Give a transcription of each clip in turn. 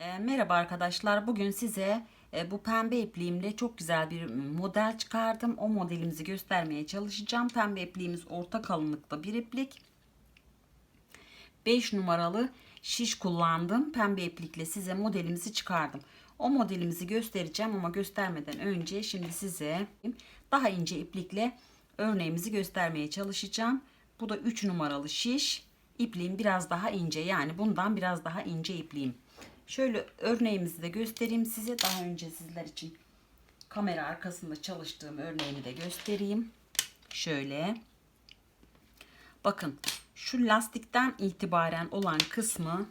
E, merhaba arkadaşlar. Bugün size e, bu pembe ipliğimle çok güzel bir model çıkardım. O modelimizi göstermeye çalışacağım. Pembe ipliğimiz orta kalınlıkta bir iplik. 5 numaralı şiş kullandım. Pembe iplikle size modelimizi çıkardım. O modelimizi göstereceğim ama göstermeden önce şimdi size daha ince iplikle örneğimizi göstermeye çalışacağım. Bu da 3 numaralı şiş. İpliğim biraz daha ince yani bundan biraz daha ince ipliğim. Şöyle örneğimizi de göstereyim size. Daha önce sizler için kamera arkasında çalıştığım örneğimi de göstereyim. Şöyle. Bakın şu lastikten itibaren olan kısmı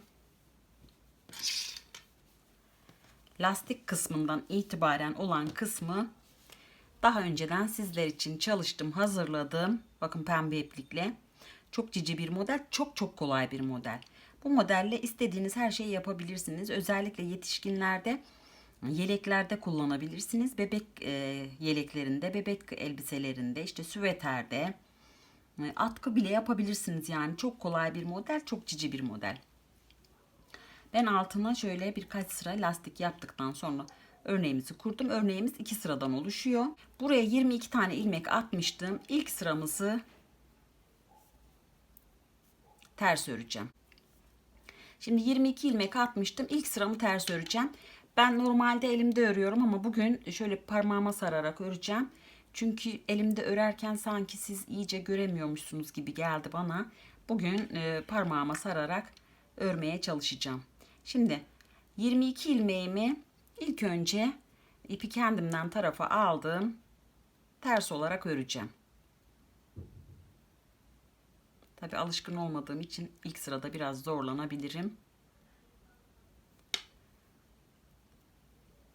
lastik kısmından itibaren olan kısmı daha önceden sizler için çalıştım, hazırladım. Bakın pembe iplikle. Çok cici bir model, çok çok kolay bir model. Bu modelle istediğiniz her şeyi yapabilirsiniz. Özellikle yetişkinlerde yeleklerde kullanabilirsiniz. Bebek e, yeleklerinde, bebek elbiselerinde, işte süveterde, e, atkı bile yapabilirsiniz. Yani çok kolay bir model, çok cici bir model. Ben altına şöyle birkaç sıra lastik yaptıktan sonra örneğimizi kurdum. Örneğimiz iki sıradan oluşuyor. Buraya 22 tane ilmek atmıştım. İlk sıramızı ters öreceğim. Şimdi 22 ilmek atmıştım. İlk sıramı ters öreceğim. Ben normalde elimde örüyorum ama bugün şöyle parmağıma sararak öreceğim. Çünkü elimde örerken sanki siz iyice göremiyormuşsunuz gibi geldi bana. Bugün e, parmağıma sararak örmeye çalışacağım. Şimdi 22 ilmeğimi ilk önce ipi kendimden tarafa aldım. Ters olarak öreceğim. Tabi alışkın olmadığım için ilk sırada biraz zorlanabilirim.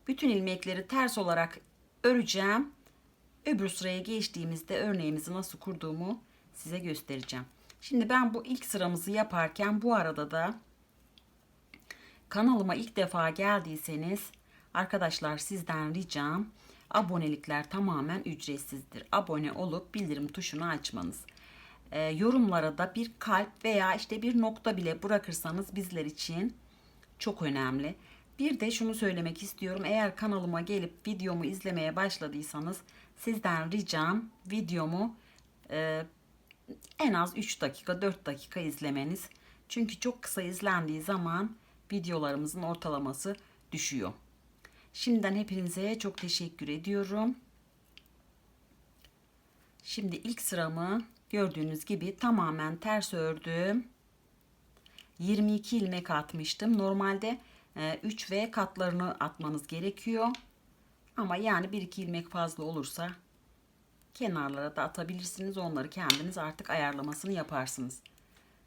Bütün ilmekleri ters olarak öreceğim. Öbür sıraya geçtiğimizde örneğimizi nasıl kurduğumu size göstereceğim. Şimdi ben bu ilk sıramızı yaparken bu arada da kanalıma ilk defa geldiyseniz arkadaşlar sizden ricam abonelikler tamamen ücretsizdir. Abone olup bildirim tuşunu açmanız e, yorumlara da bir kalp veya işte bir nokta bile bırakırsanız bizler için çok önemli. Bir de şunu söylemek istiyorum. Eğer kanalıma gelip videomu izlemeye başladıysanız sizden ricam videomu e, en az 3 dakika 4 dakika izlemeniz. Çünkü çok kısa izlendiği zaman videolarımızın ortalaması düşüyor. Şimdiden hepinize çok teşekkür ediyorum. Şimdi ilk sıramı Gördüğünüz gibi tamamen ters ördüm. 22 ilmek atmıştım. Normalde 3 e, ve katlarını atmanız gerekiyor. Ama yani 1-2 ilmek fazla olursa kenarlara da atabilirsiniz. Onları kendiniz artık ayarlamasını yaparsınız.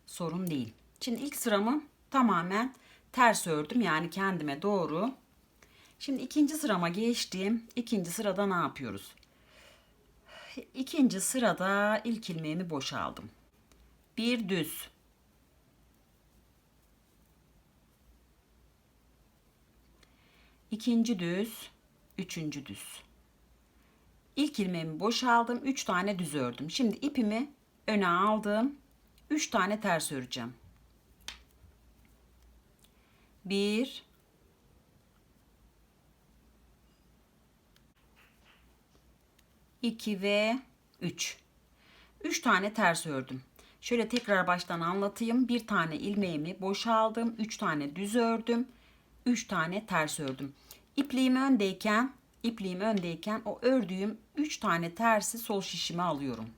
Sorun değil. Şimdi ilk sıramı tamamen ters ördüm. Yani kendime doğru. Şimdi ikinci sırama geçtim. İkinci sırada ne yapıyoruz? İkinci sırada ilk ilmeğimi boşaldım. Bir düz. ikinci düz, üçüncü düz. İlk ilmeğimi boşaldım, üç tane düz ördüm. Şimdi ipimi öne aldım. Üç tane ters öreceğim. Bir, 2 ve 3. 3 tane ters ördüm. Şöyle tekrar baştan anlatayım. Bir tane ilmeğimi boşaldım. 3 tane düz ördüm. 3 tane ters ördüm. İpliğim öndeyken, ipliğim öndeyken o ördüğüm 3 tane tersi sol şişime alıyorum.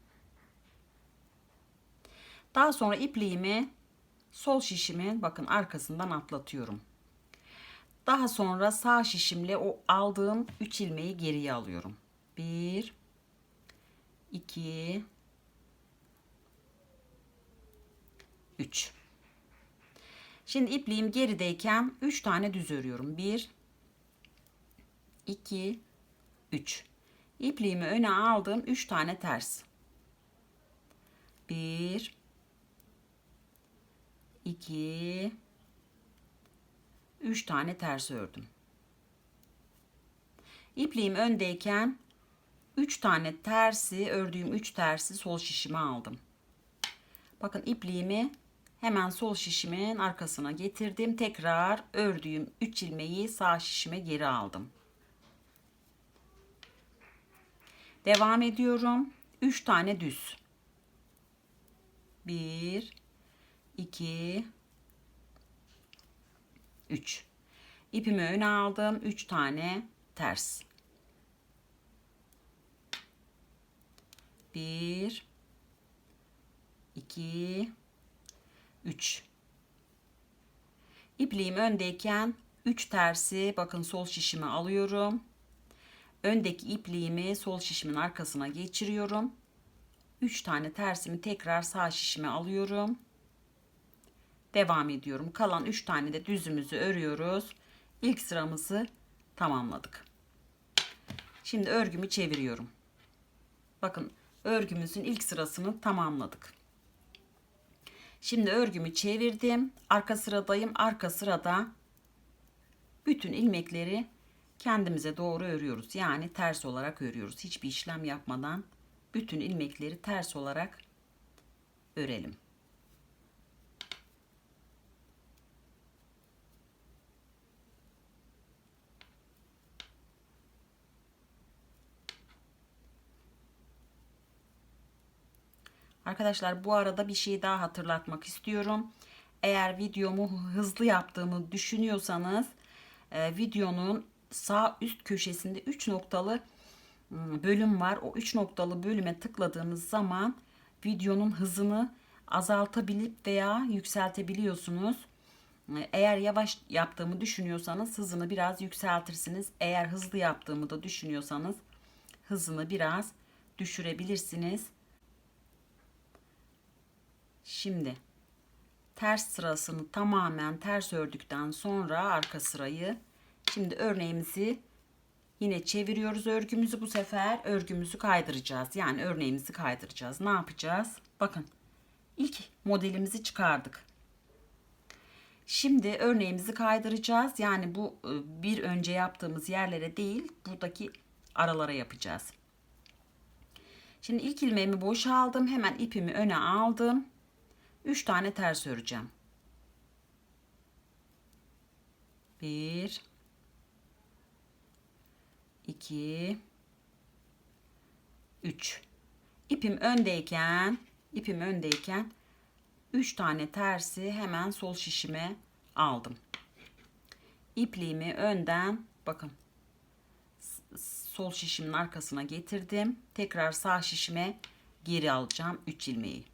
Daha sonra ipliğimi sol şişimin bakın arkasından atlatıyorum. Daha sonra sağ şişimle o aldığım 3 ilmeği geriye alıyorum. 1 2 3 Şimdi ipliğim gerideyken 3 tane düz örüyorum. 1 2 3 İpliğimi öne aldım. 3 tane ters. 1 2 3 tane ters ördüm. İpliğim öndeyken 3 tane tersi ördüğüm 3 tersi sol şişime aldım. Bakın ipliğimi Hemen sol şişimin arkasına getirdim. Tekrar ördüğüm 3 ilmeği sağ şişime geri aldım. Devam ediyorum. 3 tane düz. 1 2 3 İpimi öne aldım. 3 tane ters. 1 2 3 İpliğim öndeyken 3 tersi bakın sol şişimi alıyorum. Öndeki ipliğimi sol şişimin arkasına geçiriyorum. 3 tane tersimi tekrar sağ şişime alıyorum. Devam ediyorum. Kalan 3 tane de düzümüzü örüyoruz. İlk sıramızı tamamladık. Şimdi örgümü çeviriyorum. Bakın örgümüzün ilk sırasını tamamladık. Şimdi örgümü çevirdim. Arka sıradayım. Arka sırada bütün ilmekleri kendimize doğru örüyoruz. Yani ters olarak örüyoruz. Hiçbir işlem yapmadan bütün ilmekleri ters olarak örelim. Arkadaşlar bu arada bir şey daha hatırlatmak istiyorum. Eğer videomu hızlı yaptığımı düşünüyorsanız e, videonun sağ üst köşesinde 3 noktalı ıı, bölüm var. O 3 noktalı bölüme tıkladığınız zaman videonun hızını azaltabilip veya yükseltebiliyorsunuz. Eğer yavaş yaptığımı düşünüyorsanız hızını biraz yükseltirsiniz. Eğer hızlı yaptığımı da düşünüyorsanız hızını biraz düşürebilirsiniz. Şimdi ters sırasını tamamen ters ördükten sonra arka sırayı şimdi örneğimizi yine çeviriyoruz örgümüzü bu sefer örgümüzü kaydıracağız. Yani örneğimizi kaydıracağız. Ne yapacağız? Bakın ilk modelimizi çıkardık. Şimdi örneğimizi kaydıracağız. Yani bu e, bir önce yaptığımız yerlere değil buradaki aralara yapacağız. Şimdi ilk ilmeğimi boşaldım. Hemen ipimi öne aldım. 3 tane ters öreceğim. 1 2 3 İpim öndeyken ipim öndeyken 3 tane tersi hemen sol şişime aldım. İpliğimi önden bakın sol şişimin arkasına getirdim. Tekrar sağ şişime geri alacağım 3 ilmeği.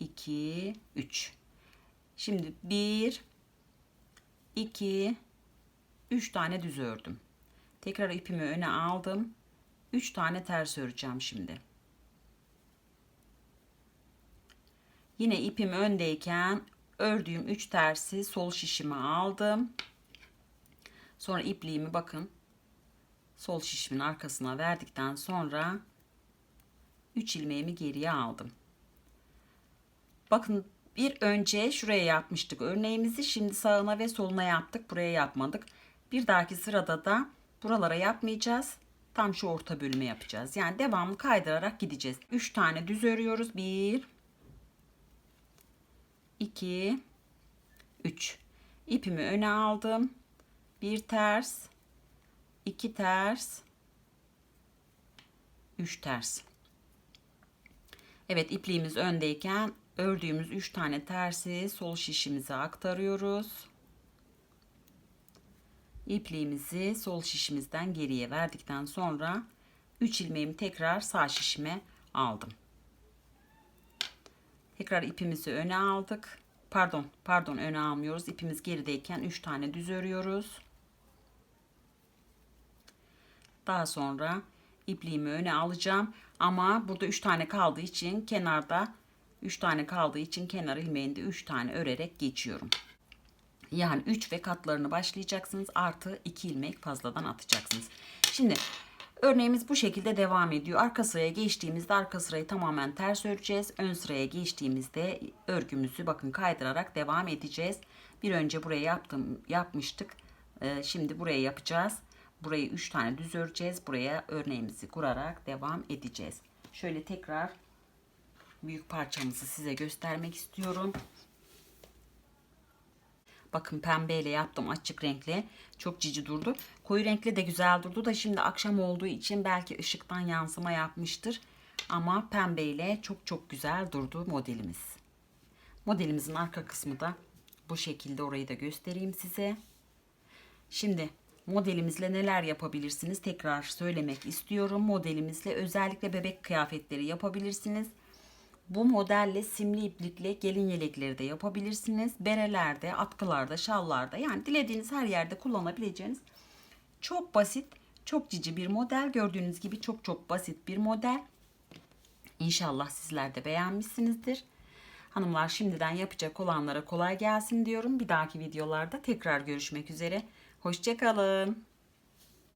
2 3 Şimdi 1 2 3 tane düz ördüm. Tekrar ipimi öne aldım. 3 tane ters öreceğim şimdi. Yine ipim öndeyken ördüğüm 3 tersi sol şişime aldım. Sonra ipliğimi bakın sol şişimin arkasına verdikten sonra 3 ilmeğimi geriye aldım. Bakın bir önce şuraya yapmıştık örneğimizi. Şimdi sağına ve soluna yaptık. Buraya yapmadık. Bir dahaki sırada da buralara yapmayacağız. Tam şu orta bölüme yapacağız. Yani devamlı kaydırarak gideceğiz. 3 tane düz örüyoruz. 1 2 3 İpimi öne aldım. Bir ters, iki ters, üç ters. Evet ipliğimiz öndeyken ördüğümüz 3 tane tersi sol şişimize aktarıyoruz. İpliğimizi sol şişimizden geriye verdikten sonra 3 ilmeğimi tekrar sağ şişime aldım. Tekrar ipimizi öne aldık. Pardon, pardon öne almıyoruz. İpimiz gerideyken 3 tane düz örüyoruz. Daha sonra ipliğimi öne alacağım. Ama burada 3 tane kaldığı için kenarda 3 tane kaldığı için kenar ilmeğinde 3 tane örerek geçiyorum. Yani 3 ve katlarını başlayacaksınız. Artı 2 ilmek fazladan atacaksınız. Şimdi örneğimiz bu şekilde devam ediyor. Arka sıraya geçtiğimizde arka sırayı tamamen ters öreceğiz. Ön sıraya geçtiğimizde örgümüzü bakın kaydırarak devam edeceğiz. Bir önce buraya yaptım yapmıştık. Ee, şimdi buraya yapacağız. Burayı 3 tane düz öreceğiz. Buraya örneğimizi kurarak devam edeceğiz. Şöyle tekrar büyük parçamızı size göstermek istiyorum. Bakın pembeyle yaptım açık renkle. Çok cici durdu. Koyu renkli de güzel durdu da şimdi akşam olduğu için belki ışıktan yansıma yapmıştır. Ama pembeyle çok çok güzel durdu modelimiz. Modelimizin arka kısmı da bu şekilde orayı da göstereyim size. Şimdi modelimizle neler yapabilirsiniz tekrar söylemek istiyorum. Modelimizle özellikle bebek kıyafetleri yapabilirsiniz. Bu modelle simli iplikle gelin yelekleri de yapabilirsiniz. Berelerde, atkılarda, şallarda yani dilediğiniz her yerde kullanabileceğiniz çok basit, çok cici bir model. Gördüğünüz gibi çok çok basit bir model. İnşallah sizler de beğenmişsinizdir. Hanımlar şimdiden yapacak olanlara kolay gelsin diyorum. Bir dahaki videolarda tekrar görüşmek üzere. Hoşçakalın.